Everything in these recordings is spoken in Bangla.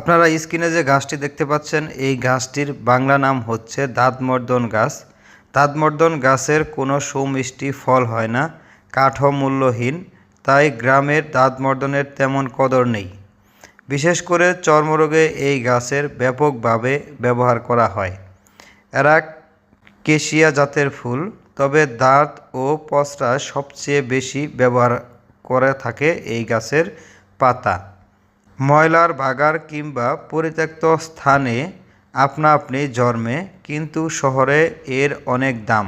আপনারা স্ক্রিনে যে গাছটি দেখতে পাচ্ছেন, এই গাছটির বাংলা নাম হচ্ছে দাঁতমর্দন গাছ। দাঁতমর্দন গাছের কোনো সুমিষ্টি ফল হয় না কাঠও মূল্যহীন তাই গ্রামের দাঁতমর্দনের তেমন কদর নেই। বিশেষ করে চর্মরোগে এই গাছের ব্যাপকভাবে ব্যবহার করা হয়। এরা কেশিয়া জাতের ফুল, তবে দাঁত ও পচরা সবচেয়ে বেশি ব্যবহার করে থাকে এই গাছের পাতা। ময়লার বাগার কিংবা পরিত্যক্ত স্থানে আপনা আপনি জন্মে, কিন্তু শহরে এর অনেক দাম।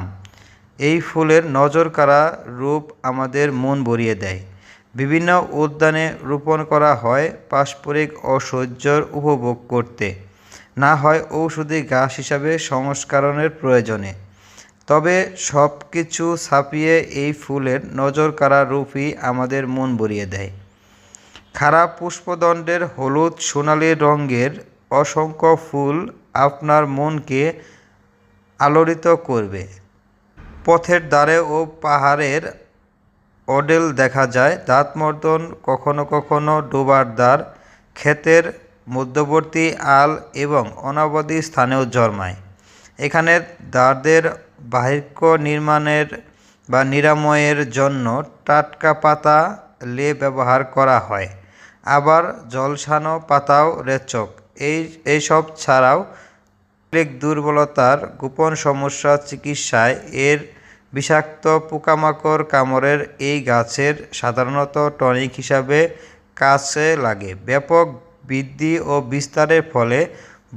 এই ফুলের নজরকাড়া রূপ আমাদের মন ভরিয়ে দেয়। বিভিন্ন উদ্যানে রোপণ করা হয় পারস্পরিক ঐশ্বর্যর উপভোগ করতে। না হয় ঔষধি গাছ হিসাবে সংস্করণের প্রয়োজনে। তবে সব কিছু ছাপিয়ে এই ফুলের নজরকাড়া রূপই আমাদের মন ভরিয়ে দেয়। খারাপ পুষ্পদণ্ডের হলুদ সোনালি রঙের অসংখ্য ফুল আপনার মনকে আলোড়িত করবে। পথের দ্বারে ও পাহাড়ের অডেল দেখা যায়। দাঁতমর্দন কখনো কখনো ডোবার দ্বার, ক্ষেতের মধ্যবর্তী আল এবং অনাবাদী স্থানেও জন্মায়। এখানে দ্বারদের বাহিক্য নির্মাণের বা নিরাময়ের জন্য টাটকা পাতা লে ব্যবহার করা হয়। আবার জলসানো, পাতাও, রেচক। এই এইসব ছাড়াও শারীরিক দুর্বলতার গোপন সমস্যা চিকিৎসায় এর বিষাক্ত পোকামাকড় কামড়ের এই গাছের সাধারণত টনিক হিসাবে কাছে লাগে। ব্যাপক বৃদ্ধি ও বিস্তারের ফলে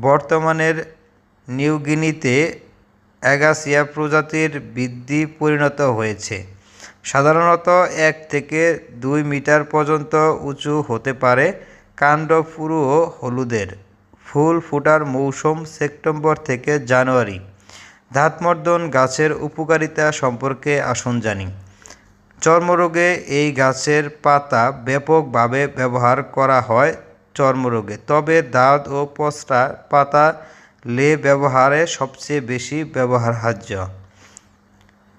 বর্তমানের নিউগিনিতে অ্যাগাসিয়া প্রজাতির বৃদ্ধি পরিণত হয়েছে। সাধারণত এক থেকে দুই মিটার পর্যন্ত উঁচু হতে পারে কাণ্ড পুরু ও হলুদের। ফুল ফোটার মৌসুম সেপ্টেম্বর থেকে জানুয়ারি। দাঁতমর্দন গাছের উপকারিতা সম্পর্কে আসুন জানি। চর্মরোগে এই গাছের পাতা ব্যাপকভাবে ব্যবহার করা হয় চর্মরোগে, তবে দাঁত ও পচরা পাতা লে ব্যবহারে সবচেয়ে বেশি ব্যবহারহার্য।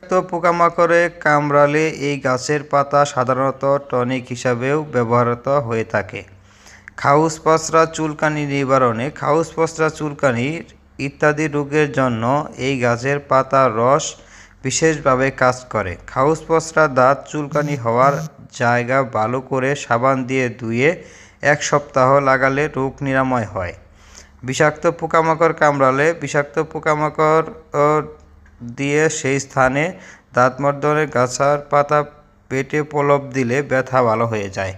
তো পোকামাকড়ে কামড়ালে এই গাছের পাতা সাধারণত টনিক হিসাবেও ব্যবহৃত হয়ে থাকে। খাউস পচরা চুলকানি নিবারণে খাউস পচরা চুলকানি ইত্যাদি রোগের জন্য এই গাছের পাতার রস বিশেষভাবে কাজ করে। খাউস পচরা দাঁত চুলকানি হওয়ার জায়গা ভালো করে সাবান দিয়ে ধুয়ে এক সপ্তাহ লাগালে রোগ নিরাময় হয়। বিষাক্ত পোকামাকড় কামড়ালে বিষাক্ত পোকামাকড় দিয়ে সেই স্থানে দাঁতমর্দনের গাছার পাতা পেটে প্রলেপ দিলে ব্যথা ভালো হয়ে যায়।